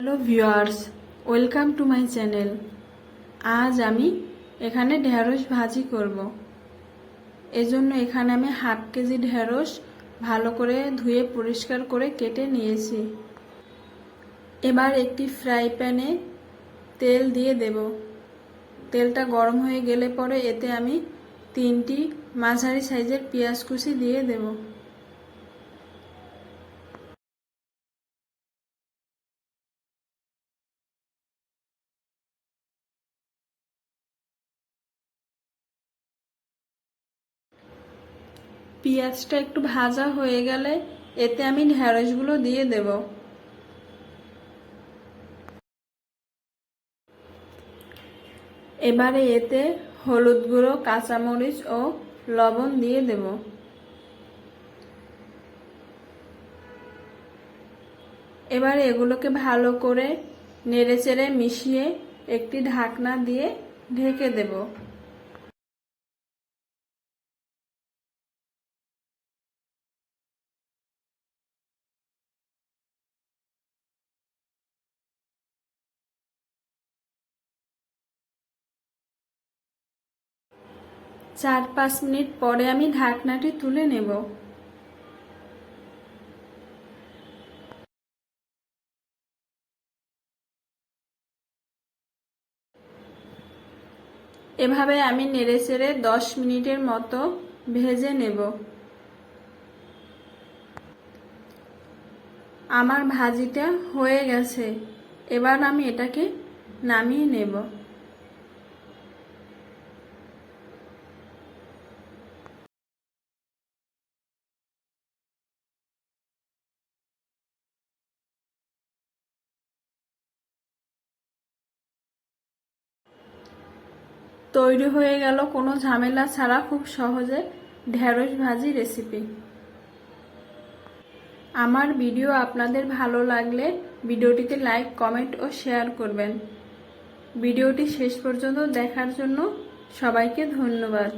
Hello viewers welcome to my channel আজ আমি এখানে ঢেঁড়স ভাজি করব। এজন্য এখানে আমি হাফ কেজি ঢেঁড়স ভালো করে ধুয়ে পরিষ্কার করে কেটে নিয়েছি। এবার একটি ফ্রাই প্যানে তেল দিয়ে দেব। তেলটা গরম হয়ে গেলে পরে এতে আমি তিনটি মাঝারি সাইজের পেঁয়াজ কুচি দিয়ে দেবো। পেঁয়াজটা একটু ভাজা হয়ে গেলে এতে আমি ঢ্যাঁড়সগুলো দিয়ে দেব। এবারে এতে হলুদ গুঁড়ো, কাঁচামরিচ ও লবণ দিয়ে দেব। এবার এগুলোকে ভালো করে নেড়েচেড়ে মিশিয়ে একটি ঢাকনা দিয়ে ঢেকে দেবো। চার পাঁচ মিনিট পরে আমি ঢাকনাটি তুলে নেব। এভাবে আমি নেড়ে চেড়ে দশ মিনিটের মতো ভেজে নেব। আমার ভাজিটা হয়ে গেছে। এবার আমি এটাকে নামিয়ে নেব। তৈরি হয়ে গেল কোনো ঝামেলা ছাড়া খুব সহজে ঢেঁড়স ভাজি রেসিপি আমার ভিডিও আপনাদের ভালো লাগলে ভিডিওটিতে লাইক কমেন্ট ও শেয়ার করবেন। ভিডিওটি শেষ পর্যন্ত দেখার জন্য সবাইকে ধন্যবাদ।